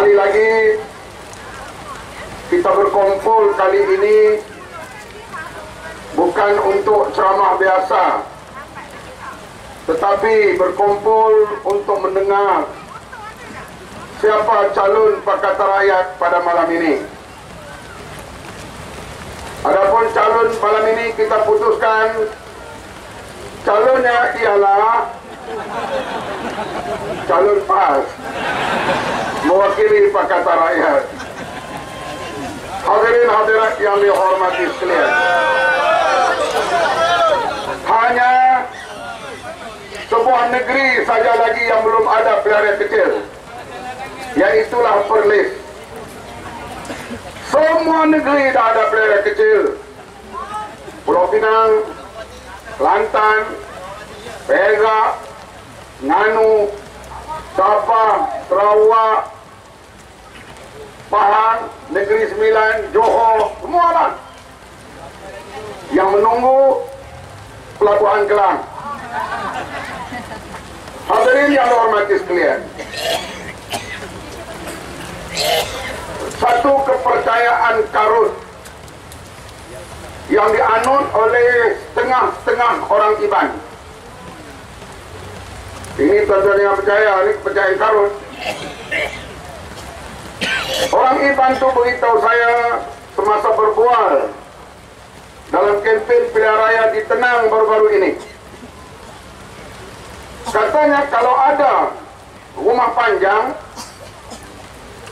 Sekali lagi kita berkumpul kali ini bukan untuk ceramah biasa tetapi berkumpul untuk mendengar siapa calon Pakatan Rakyat pada malam ini. Adapun calon malam ini kita putuskan calonnya ialah calon PAS mewakili Pakatan Rakyat. Hadirin hadirat yang dihormati sekalian. Hanya sebuah negeri saja lagi yang belum ada pelarian kecil. Iaitulah Perlis. Semua negeri dah ada pelarian kecil. Pulau Pinang, Kelantan, Perak, Nganu, Pahang, Negeri Sembilan, Johor, semua lah. Yang menunggu Pelabuhan Kelang. Hadirin yang hormati sekalian. Satu kepercayaan karut yang dianut oleh setengah-setengah orang Iban. Ini tuan-tuan yang percaya, ini kepercayaan karut. Orang Iban itu beritahu saya semasa berbual dalam kempen pilihan raya di Tenang baru-baru ini. Katanya kalau ada rumah panjang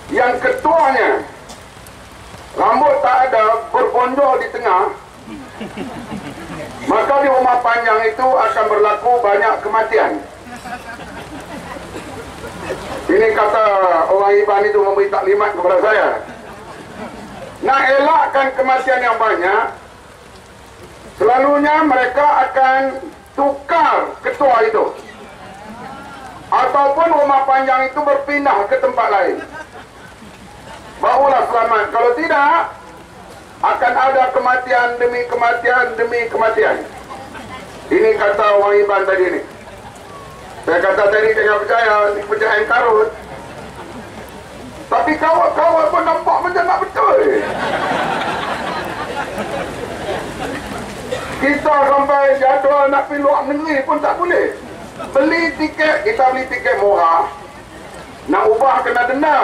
yang ketuanya rambut tak ada berbonjol di tengah maka di rumah panjang itu akan berlaku banyak kematian. Ini kata orang Iban itu memberi taklimat kepada saya. Nak elakkan kematian yang banyak, selalunya mereka akan tukar ketua itu. Ataupun rumah panjang itu berpindah ke tempat lain. Barulah selamat. Kalau tidak, akan ada kematian demi kematian demi kematian. Ini kata orang Iban tadi ini. Saya kata tadi jangan percaya, ini percayaan karut. Tapi kawan-kawan pun nampak macam nak betul. Kita sampai jadual nak pergi luar negeri pun tak boleh. Beli tiket, kita beli tiket murah. Nak ubah kena denda.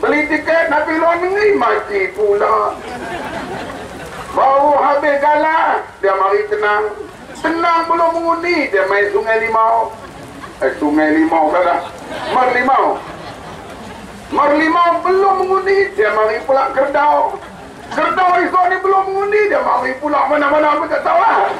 Beli tiket nak pergi luar negeri, mati pula. Baru habis galak, dia mari tenang. Tenang belum mengundi, dia main sungai limau. Eh, sungai limau kan dah. Merlimau. Merlimau belum mengundi, dia mari pula kerdau. Kerdau esok ni belum mengundi, dia mari pula mana-mana pun tak tahu lah.